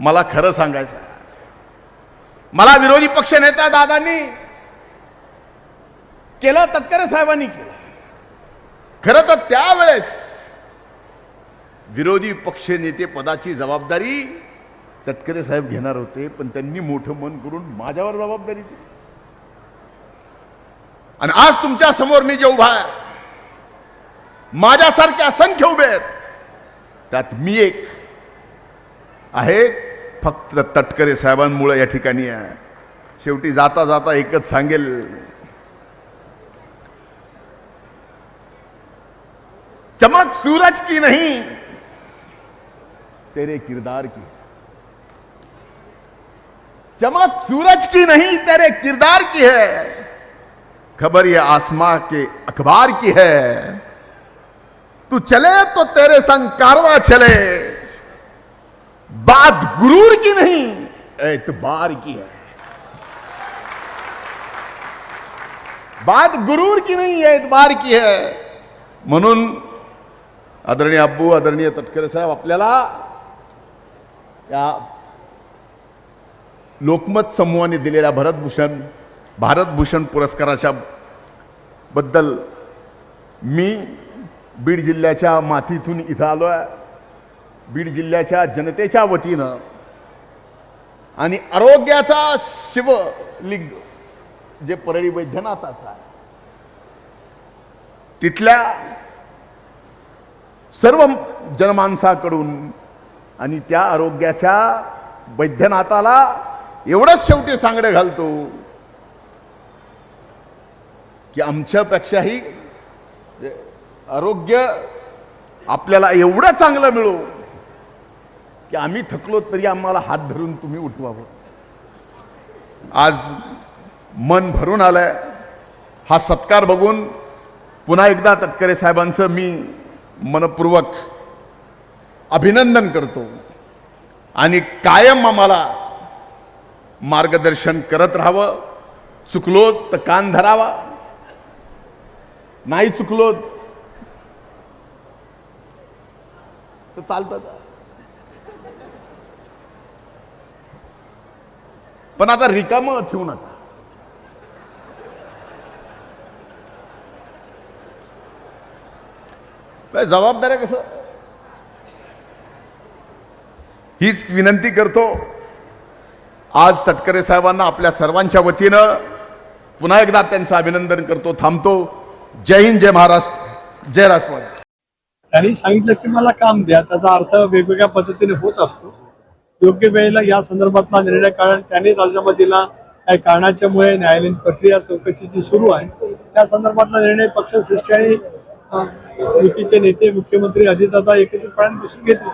मला खरं सांगायचं मला विरोधी पक्ष नेता दादांनी केलं तटकरे साहेबांनी केलं. खरं तर त्यावेळेस विरोधी पक्ष नेते पदाची जबाबदारी तटकरे साहेब घेणार होते पण त्यांनी मोठं मन करून माझ्यावर जबाबदारी दिली आणि आज तुमच्यासमोर मी जे उभा आहे माझ्यासारखे असंख्य उभे आहेत त्यात मी एक. आहे फक्त तटकरे साहेबांमुळे या ठिकाणी आहे. शेवटी जाता जाता एकच सांगेल. चमक सूरज की नहीं, तेरे किरदार की। चमक सूरज की नहीं, तेरे किरदार की है। खबर ये आसमां के अखबार की है। तू चले तो तेरे संग कारवा चले। बात गुरूर की नहीं। एतबार की है। बात गुरूर की नाही नहीं एतबार की है। म्हणून आदरणीय अब्बू आदरणीय तटकरे साहेब आपल्याला या लोकमत समूहाने दिलेल्या भरतभूषण भारतभूषण पुरस्काराच्या बद्दल मी बीड जिल्ह्याच्या मातीतून इथं आलो आहे जिल्ह्याच्या जनतेच्या वतीनं आणि आरोग्याचा शिवलिंग जे परळी वैद्यनाथाचा आहे तिथल्या सर्व जनमानसाकडून आणि त्या आरोग्याच्या वैद्यनाथाला एवढंच शेवटी सांगडं घालतो की आमच्यापेक्षाही आरोग्य आपल्याला एवढं चांगलं मिळो. आम्ही थकलो तरी आम्हाला हात धरून तुम्ही उठवावं. आज मन भरून आलंय. हा सत्कार बघून पुन्हा एकदा तटकरे साहेबांचं मी मनपूर्वक अभिनंदन करतो. आणि कायम आम्हाला मार्गदर्शन करत राहावं. चुकलो तर कान धरावा. नाही चुकलो तर चालतं. पण आता रिकामं ठेवू नका. जबाबदाऱ्या कसं? हीच विनंती करतो. आज तटकरे साहेबांना आपल्या सर्वांच्या वतीनं पुन्हा एकदा त्यांचं अभिनंदन करतो थांबतो. जय हिंद जय महाराष्ट्र जय राष्ट्रवादी. त्यांनी सांगितलं की मला काम द्या. त्याचा अर्थ वेगवेगळ्या पद्धतीने होत असतो. योग्य वेळेला या संदर्भातला निर्णय कारण त्यांनी राजीनामा दिला काही कारणाच्यामुळे न्यायालयीन प्रक्रिया चौकशीची सुरू आहे. त्या संदर्भातला निर्णय पक्षश्रेष्ठी आणि युतीचे नेते मुख्यमंत्री अजितदादा एकत्रितपणे दिसून घेतील.